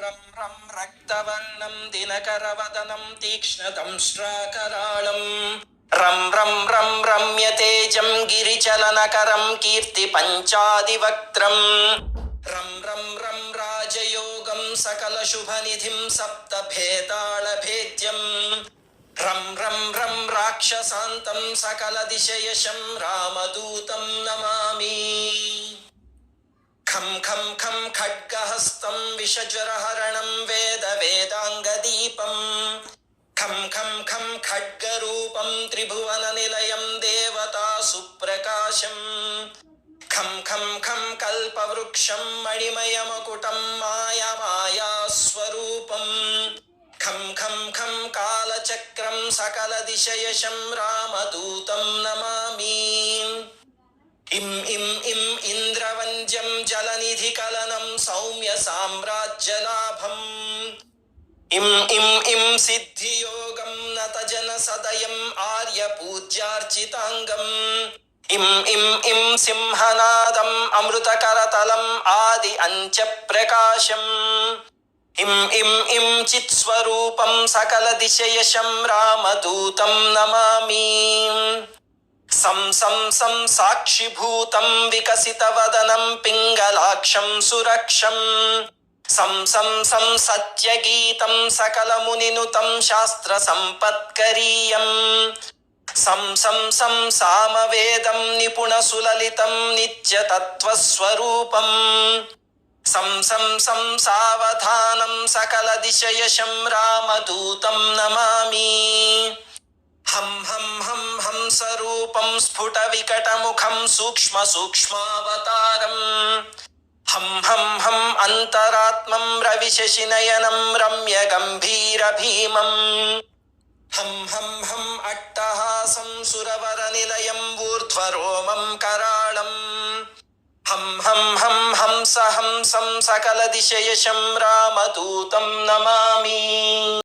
रं रं रक्तवर्णं दिनकरवदनं तीक्ष्णदंष्ट्राकराळम् रं रं रं रम्यतेजं गिरिचलनकरं कीर्तिपञ्चादिवक्त्रम् रं रं रं राजयोगं सकलशुभनिधिं सप्तभेताळभेद्यम् रं रं रं राक्षसान्तं सकलदिशयशं रामदूतं नमामि ఖం ఖం ఖం ఖడ్గహస్తం విషజ్వరహరణం వేద వేదాంగదీపం ఖం ఖం ఖం ఖడ్గరూపం త్రిభువన నిలయం దేవతా సుప్రకాశం ఖం ఖం ఖం కల్పవృక్షం మణిమయమకుటం మాయా మాయాస్వరూపం ఖం ఖం ఖం కాలచక్రం సకల దిశయశం రామదూతం నమామి ఇం ఇం ఇం ఇంద్రవంజం జల साम्राज्यलाभम् इं इं इं सिद्धियोगं नतजनसदयम् आर्यपूज्यार्चिताङ्गम् इं इं इं सिंहनादम् अमृतकरतलम् आदि अञ्चप्रकाशम् इं इं इं चित्स्वरूपं सकलदिशयशं रामदूतं नमामि सं सं सं साक्षिभूतं विकसितवदनं కటాక్షం సురక్షం. సంసం సం సత్యగీతం సకలమునినుతం శాస్త్ర సంపత్కరీయం సంసం సం సామవేదం నిపుణసులలితం నిత్యతత్వస్వరూపం. సంసం సం సావధానం సకల దిశయశం రామదూతం నమామి. హం హం హం హంసరూపం స్ఫుటవికటముఖం సూక్ష్మ సూక్ష్మావతారం హం హం హం అంతరాత్మం రవిశశినయనం రమ్య గంభీర భీమం. హం హం హం అట్టహాసం సురవర నిలయం ఊర్ధ్వరోమం కరాళం. హం హం హం హంస హంసం సకల దిశయశం రామదూతం నమామి.